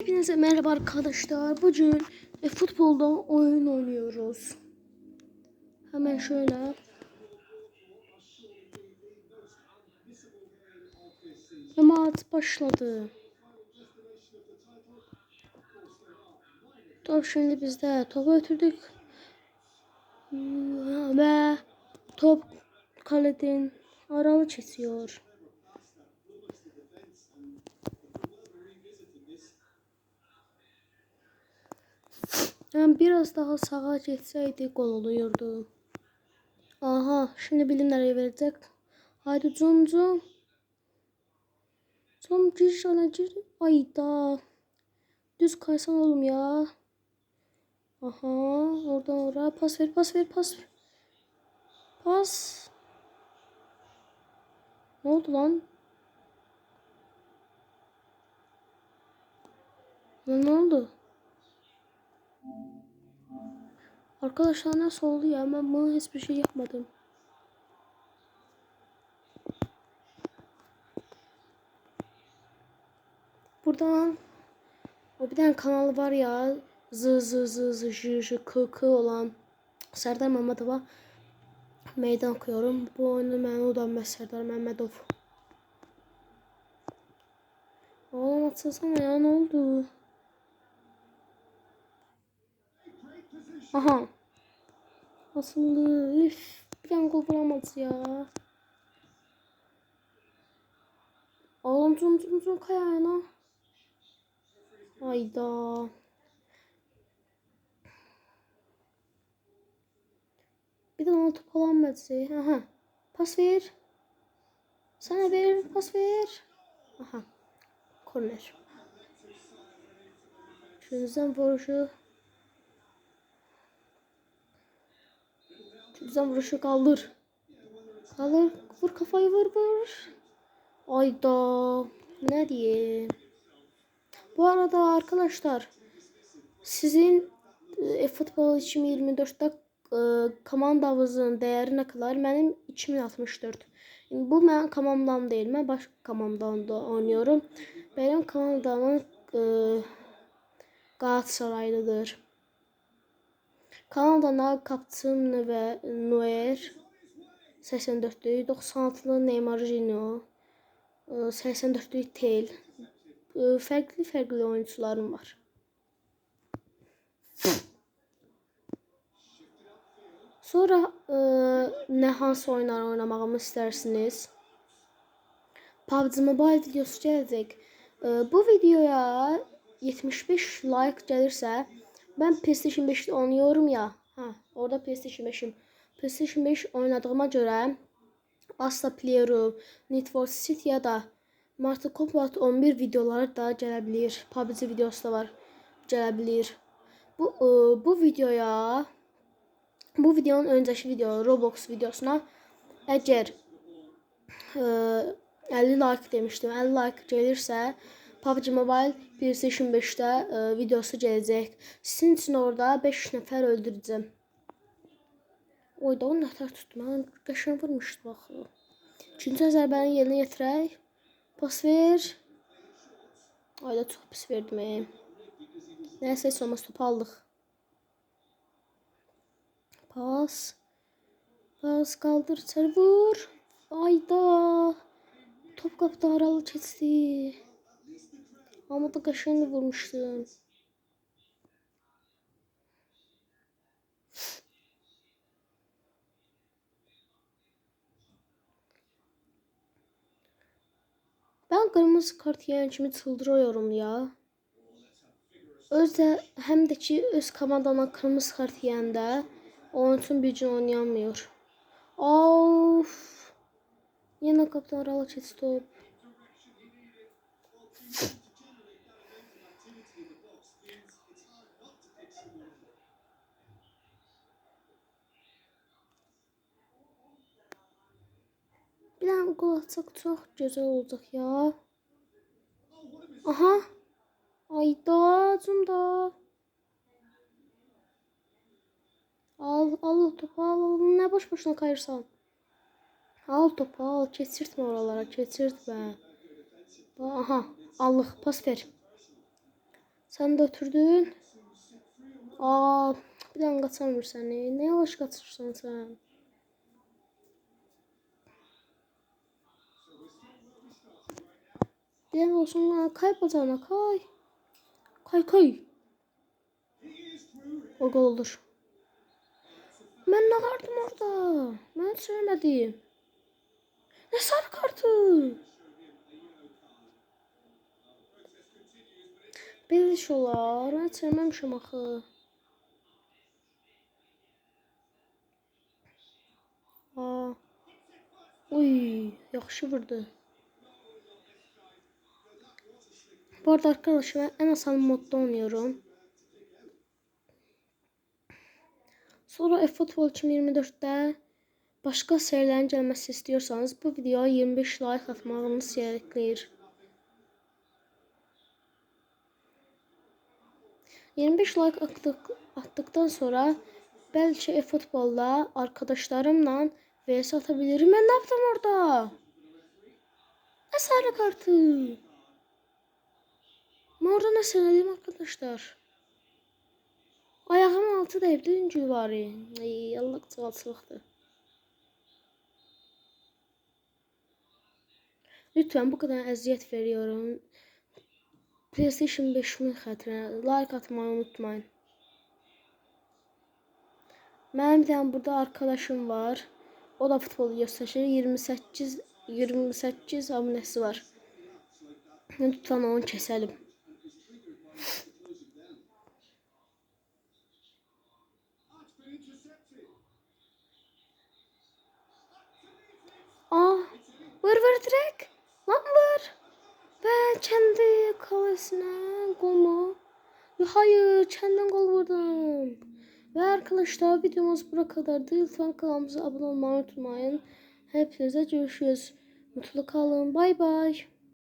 Hepinize merhaba arkadaşlar. Bugün e, futbolda oyun oynuyoruz. Hemen şöyle. Maç başladı. Top şimdi bizde. Topu ötürdük. Ve top kaleden aralı kesiyor. Yani biraz daha sağa geçseydi gol oluyordu. Aha şimdi bilim nereye verecek? Haydi zum zum. Zum gir ona gir. Ayda. Düz kaysan oğlum ya. Aha oradan oraya pas ver pas ver pas. Pas. Ne oldu? Lan ne oldu? Arkadaşlar nasıl oldu ya? Ben buna hiçbir şey yapmadım. Buradan o bir tane kanal var ya zı zı zı zı jı jı kı kı olan Serdar Mehmetova meydan okuyorum. Bu oyunu ben udanmaz Serdar Mehmetov. Oğlum atsana ya ne oldu? Aha. Asıldı. Üf. Bir tane gol bulamadı ya. Oğlum zum zum zum kayağına. Hayda. Bir de ona top. Aha. Pas ver. Sana ver. Pas ver. Aha. Korner. Şundan vuruşu. Şuradan vuruşu kaldır. Kaldır. Vur kafayı vur vur. Ayda. Ne diyeyim. Bu arada arkadaşlar sizin e, futbol 2024'te e, komandamızın değeri ne kadar? Benim 2064. Yani bu ben komandam değil. Ben başka komandamda oynuyorum. Benim komandamın e, Galatasaraylıdır. Kanada'na Kaptın ve Neuer 84'lük, 96'lı Neymar Junior, 84'lük Tel. Fərqli fərqli oyuncularım var. Sonra e, nə hansı oyunlar oynamağımı istərsiniz? PUBG Mobile videosu gələcək. E, bu videoya 75 like gəlirsə, ben PlayStation 5'te oynuyorum ya. Ha, orada PlayStation 5'im. PlayStation 5 oynadığıma göre Asla Playroom, Need for Speed ya da Mortal Kombat 11 videoları da gelebilir. PUBG videosu da var. Gelebilir. Bu e, bu videoya bu videonun önceki video Roblox videosuna eğer e, 50 like demiştim. 50 like gelirse PUBG Mobile PlayStation 5'te e, videosu gelecek. Sizin için orada 5 nəfər öldürəcəm. Oyda o nətər tutma. Qəşəng vurmuşdu bax. İkinci zərbəni yerinə yetirək. Pas ver. Ayda çox pis verdim. Nəysə heç olmaz topu aldıq. Pas. Pas qaldır, içəri vur. Ayda. Top qapıda aralı keçdi. Ama da kaşığını vurmuştum. Ben kırmızı kart yiyen kimi çıldırıyorum ya. Özde hem de ki öz komandana kırmızı kart yiyende onun için bir gün oynayamıyor. Of. Yine kaptan Rala top. Bir tane gol atsak çok güzel olacak ya. Aha. Ayda cunda. Al al topu al, al. Ne boş boşuna kayırsan. Al topu al. Keçirtme oralara. Keçirtme. Aha. Allıq. Pas ver. Sen de ötürdün. Aa, bir daha kaçamır seni. Ne yavaş kaçırsan sen? Diğer olsun lan. Kay bacağına kay. Kay kay. O gol olur. Ben ne kartım orada? Ben söylemedim. Ne sarı kartı? Bir iş olar. Ben sevmemişim axı. Aa. Uy, yaxşı vurdu. Bu arada arkadaşlar ben en asan modda oynuyorum. Sonra eFootball 2024'te başka serilerin gelmesi istiyorsanız bu videoya 25 like atmağınız gerekir. 25 like attık, attıktan sonra belki eFootball'da arkadaşlarımla vs atabilirim. Ben ne yaptım orada? Ne sarı kartı? Ben orada ne söyledim arkadaşlar? Ayağım altı değdi üncü bari. Ay Allah çalsılıktı. Lütfen bu kadar eziyet veriyorum. PlayStation 5'imin xətrinə like atmayı unutmayın. Mənim bir burada arkadaşım var. O da futbol göstərir. 28 28 abunəsi var. Lütfen onu keselim. Aa, vur vur direkt. Lan vur. Ve kendi kalesine gol? Hayır, kendim gol vurdum. Ve arkadaşlar videomuz buraya kadardı. Lütfen kanalımıza abone olmayı unutmayın. Hepinize görüşürüz. Mutlu kalın. Bay bay.